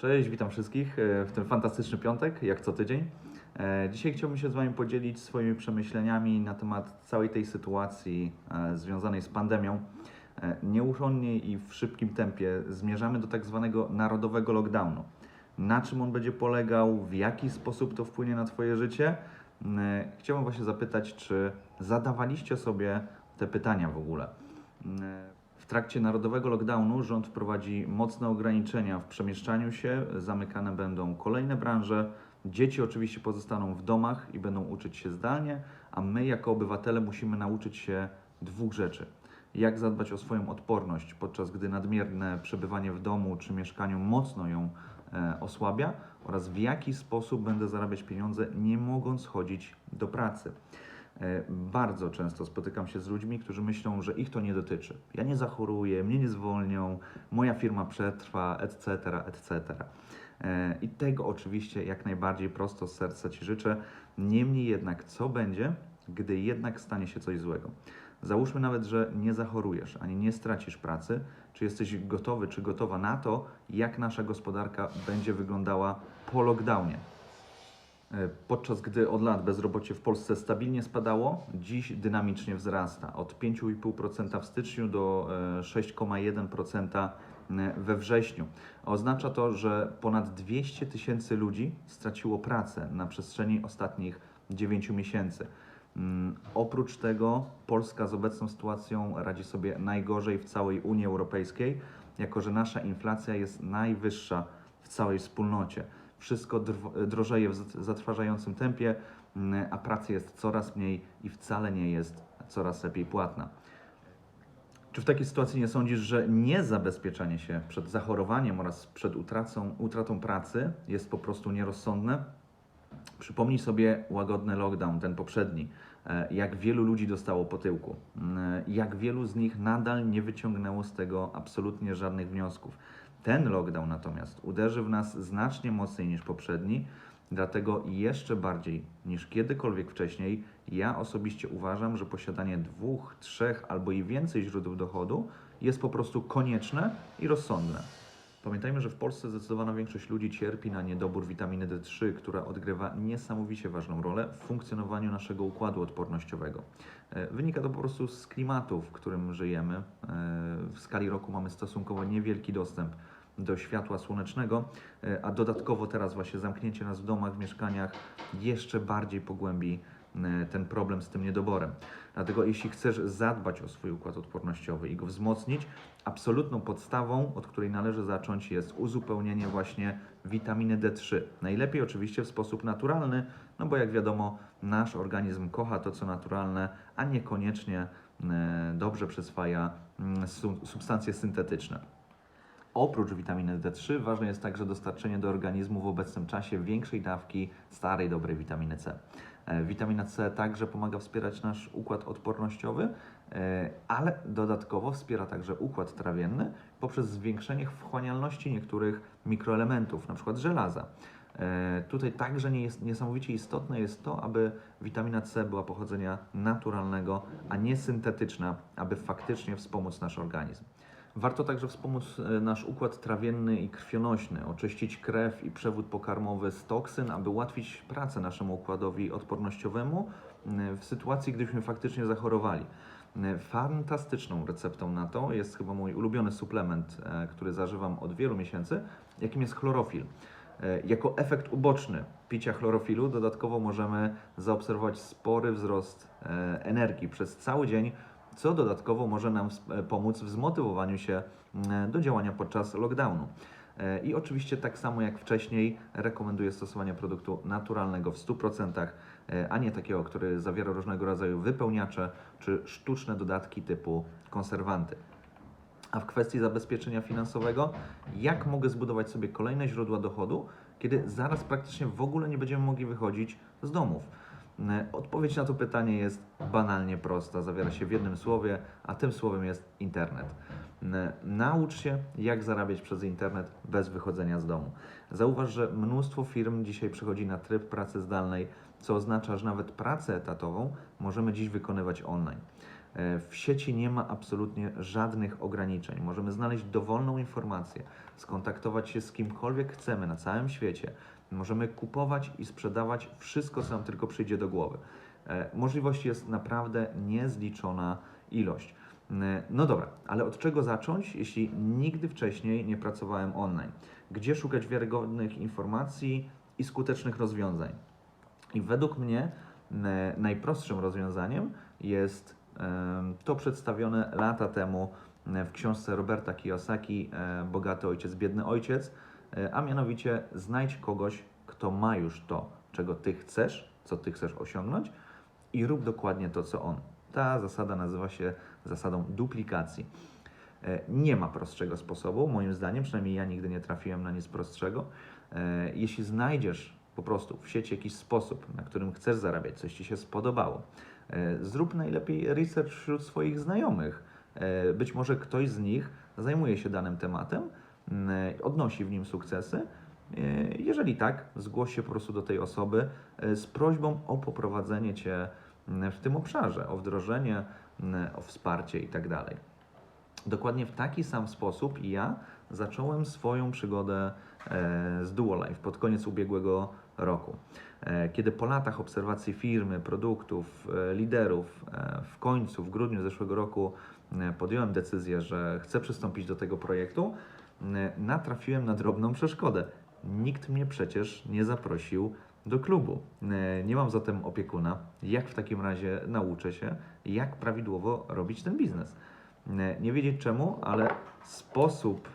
Cześć, witam wszystkich e, w ten fantastyczny piątek, jak co tydzień. E, Dzisiaj chciałbym się z Wami podzielić swoimi przemyśleniami na temat całej tej sytuacji e, związanej z pandemią. Nieuchronnie i w szybkim tempie zmierzamy do tak zwanego narodowego lockdownu. Na czym on będzie polegał, w jaki sposób to wpłynie na Twoje życie? E, Chciałbym właśnie zapytać, czy zadawaliście sobie te pytania w ogóle? Trakcie narodowego lockdownu rząd wprowadzi mocne ograniczenia w przemieszczaniu się, zamykane będą kolejne branże. Dzieci oczywiście pozostaną w domach i będą uczyć się zdalnie, a my jako obywatele musimy nauczyć się dwóch rzeczy. Jak zadbać o swoją odporność, podczas gdy nadmierne przebywanie w domu czy mieszkaniu mocno ją e, osłabia, oraz w jaki sposób będę zarabiać pieniądze, nie mogąc chodzić do pracy. E, Bardzo często spotykam się z ludźmi, którzy myślą, że ich to nie dotyczy. Ja nie zachoruję, mnie nie zwolnią, moja firma przetrwa, etc., etc. E, I tego oczywiście jak najbardziej prosto z serca Ci życzę. Niemniej jednak, co będzie, gdy jednak stanie się coś złego? Załóżmy nawet, że nie zachorujesz ani nie stracisz pracy. Czy jesteś gotowy, czy gotowa na to, jak nasza gospodarka będzie wyglądała po lockdownie? E, Podczas gdy od lat bezrobocie w Polsce stabilnie spadało, dziś dynamicznie wzrasta. Od 5,5% w styczniu do e, 6,1% we wrześniu. Oznacza to, że ponad 200 tysięcy ludzi straciło pracę na przestrzeni ostatnich 9 miesięcy. Mm, Oprócz tego Polska z obecną sytuacją radzi sobie najgorzej w całej Unii Europejskiej, jako że nasza inflacja jest najwyższa w całej wspólnocie. Wszystko drożeje w zat- zatrważającym tempie, mm, a pracy jest coraz mniej i wcale nie jest coraz lepiej płatna. Czy w takiej sytuacji nie sądzisz, że niezabezpieczanie się przed zachorowaniem oraz przed utracą, utratą pracy jest po prostu nierozsądne? Przypomnij sobie łagodny lockdown, ten poprzedni. E, Jak wielu ludzi dostało po tyłku. Mm, Jak wielu z nich nadal nie wyciągnęło z tego absolutnie żadnych wniosków. Ten lockdown natomiast uderzy w nas znacznie mocniej niż poprzedni, dlatego jeszcze bardziej niż kiedykolwiek wcześniej ja osobiście uważam, że posiadanie dwóch, trzech albo i więcej źródeł dochodu jest po prostu konieczne i rozsądne. Pamiętajmy, że w Polsce zdecydowana większość ludzi cierpi na niedobór witaminy D3, która odgrywa niesamowicie ważną rolę w funkcjonowaniu naszego układu odpornościowego. E, Wynika to po prostu z klimatu, w którym żyjemy. E, W skali roku mamy stosunkowo niewielki dostęp do światła słonecznego, e, a dodatkowo teraz właśnie zamknięcie nas w domach, w mieszkaniach jeszcze bardziej pogłębi ten problem z tym niedoborem. Dlatego jeśli chcesz zadbać o swój układ odpornościowy i go wzmocnić, absolutną podstawą, od której należy zacząć jest uzupełnienie właśnie witaminy D3. Najlepiej oczywiście w sposób naturalny, no bo jak wiadomo, nasz organizm kocha to, co naturalne, a niekoniecznie e, dobrze przyswaja mm, su- substancje syntetyczne. Oprócz witaminy D3 ważne jest także dostarczenie do organizmu w obecnym czasie większej dawki starej, dobrej witaminy C. E, Witamina C także pomaga wspierać nasz układ odpornościowy, e, ale dodatkowo wspiera także układ trawienny poprzez zwiększenie wchłanialności niektórych mikroelementów, np. żelaza. E, Tutaj także nie jest, niesamowicie istotne jest to, aby witamina C była pochodzenia naturalnego, a nie syntetyczna, aby faktycznie wspomóc nasz organizm. Warto także wspomóc e, nasz układ trawienny i krwionośny, oczyścić krew i przewód pokarmowy z toksyn, aby ułatwić pracę naszemu układowi odpornościowemu m, w sytuacji, gdybyśmy faktycznie zachorowali. M, Fantastyczną receptą na to jest chyba mój ulubiony suplement, e, który zażywam od wielu miesięcy, jakim jest chlorofil. E, Jako efekt uboczny picia chlorofilu dodatkowo możemy zaobserwować spory wzrost e, energii przez cały dzień, co dodatkowo może nam e, pomóc w zmotywowaniu się mm, do działania podczas lockdownu. E, I oczywiście tak samo jak wcześniej rekomenduję stosowanie produktu naturalnego w 100%, e, a nie takiego, który zawiera różnego rodzaju wypełniacze czy sztuczne dodatki typu konserwanty. A w kwestii zabezpieczenia finansowego, jak mogę zbudować sobie kolejne źródła dochodu, kiedy zaraz praktycznie w ogóle nie będziemy mogli wychodzić z domów? Odpowiedź na to pytanie jest banalnie prosta, zawiera się w jednym słowie, a tym słowem jest internet. Naucz się, jak zarabiać przez internet bez wychodzenia z domu. Zauważ, że mnóstwo firm dzisiaj przechodzi na tryb pracy zdalnej, co oznacza, że nawet pracę etatową możemy dziś wykonywać online. E, W sieci nie ma absolutnie żadnych ograniczeń. Możemy znaleźć dowolną informację, skontaktować się z kimkolwiek chcemy na całym świecie. Możemy kupować i sprzedawać wszystko, co nam tylko przyjdzie do głowy. E, Możliwości jest naprawdę niezliczona ilość. E, No dobra, ale od czego zacząć, jeśli nigdy wcześniej nie pracowałem online? Gdzie szukać wiarygodnych informacji i skutecznych rozwiązań? I według mnie m, najprostszym rozwiązaniem jest to przedstawione lata temu w książce Roberta Kiyosaki e, Bogaty ojciec, biedny ojciec, e, a mianowicie znajdź kogoś, kto ma już to, czego ty chcesz, co ty chcesz osiągnąć i rób dokładnie to, co on. Ta zasada nazywa się zasadą duplikacji. E, Nie ma prostszego sposobu, moim zdaniem, przynajmniej ja nigdy nie trafiłem na nic prostszego. E, Jeśli znajdziesz po prostu w sieci jakiś sposób, na którym chcesz zarabiać, coś Ci się spodobało, e, zrób najlepiej research wśród swoich znajomych. Być może ktoś z nich zajmuje się danym tematem, odnosi w nim sukcesy. E, Jeżeli tak, zgłoś się po prostu do tej osoby e, z prośbą o poprowadzenie Cię w tym obszarze, o wdrożenie, o wsparcie itd. Dokładnie w taki sam sposób ja zacząłem swoją przygodę e, z Duolife pod koniec ubiegłego roku. Kiedy po latach obserwacji firmy, produktów, liderów, w końcu, w grudniu zeszłego roku podjąłem decyzję, że chcę przystąpić do tego projektu, natrafiłem na drobną przeszkodę. Nikt mnie przecież nie zaprosił do klubu. E, Nie mam zatem opiekuna. Jak w takim razie nauczę się, jak prawidłowo robić ten biznes? Nie- Nie wiedzieć czemu, ale sposób,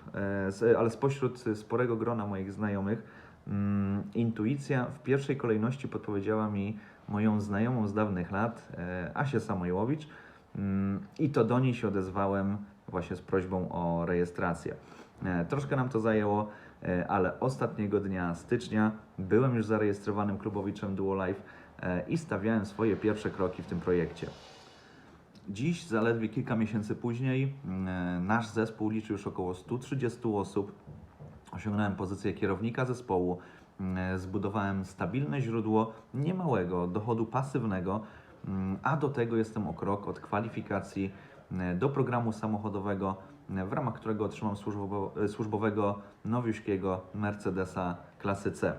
e, ale spośród sporego grona moich znajomych, mm, intuicja w pierwszej kolejności podpowiedziała mi moją znajomą z dawnych lat, e, Asię Samojłowicz, mm, i to do niej się odezwałem właśnie z prośbą o rejestrację. E, Troszkę nam to zajęło, e, ale ostatniego dnia stycznia byłem już zarejestrowanym klubowiczem Duolife e, i stawiałem swoje pierwsze kroki w tym projekcie. Dziś, zaledwie kilka miesięcy później, mm, nasz zespół liczy już około 130 osób. Osiągnąłem pozycję kierownika zespołu, mm, zbudowałem stabilne źródło niemałego dochodu pasywnego, mm, a do tego jestem o krok od kwalifikacji do programu samochodowego, w ramach którego otrzymam służbowo, służbowego nowiuśkiego Mercedesa klasy C.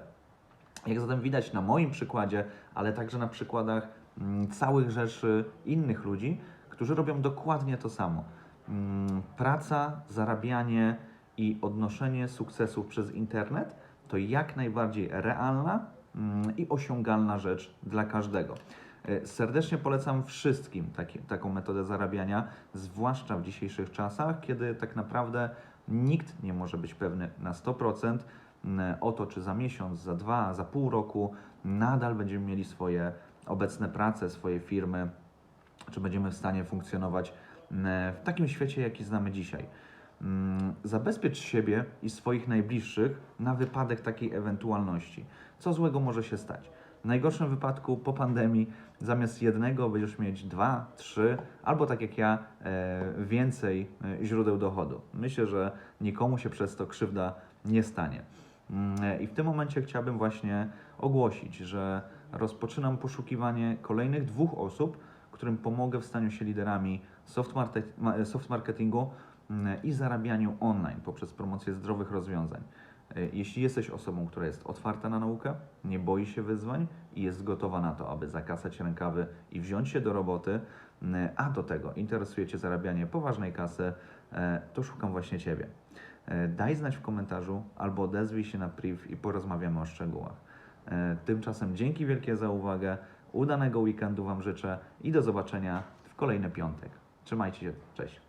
Jak zatem widać na moim przykładzie, ale także na przykładach mm, całych rzeszy innych ludzi, którzy robią dokładnie to samo. Mm, Praca, zarabianie i odnoszenie sukcesów przez internet to jak najbardziej realna mm, i osiągalna rzecz dla każdego. E, Serdecznie polecam wszystkim taki, taką metodę zarabiania, zwłaszcza w dzisiejszych czasach, kiedy tak naprawdę nikt nie może być pewny na 100% m, o to, czy za miesiąc, za dwa, za pół roku nadal będziemy mieli swoje obecne prace, swoje firmy, czy będziemy w stanie funkcjonować m, w takim świecie, jaki znamy dzisiaj. Mm, Zabezpiecz siebie i swoich najbliższych na wypadek takiej ewentualności. Co złego może się stać? W najgorszym wypadku po pandemii zamiast jednego będziesz mieć dwa, trzy, albo tak jak ja, e, więcej e, źródeł dochodu. Myślę, że nikomu się przez to krzywda nie stanie. Mm, e, I w tym momencie chciałbym właśnie ogłosić, że rozpoczynam poszukiwanie kolejnych dwóch osób, którym pomogę w staniu się liderami soft, market, ma- soft marketingu mm, i zarabianiu online poprzez promocję zdrowych rozwiązań. E, Jeśli jesteś osobą, która jest otwarta na naukę, nie boi się wyzwań i jest gotowa na to, aby zakasać rękawy i wziąć się do roboty, a do tego interesuje Cię zarabianie poważnej kasy, e, to szukam właśnie Ciebie. E, Daj znać w komentarzu albo odezwij się na priv i porozmawiamy o szczegółach. Tymczasem dzięki wielkie za uwagę, udanego weekendu Wam życzę i do zobaczenia w kolejny piątek. Trzymajcie się, cześć.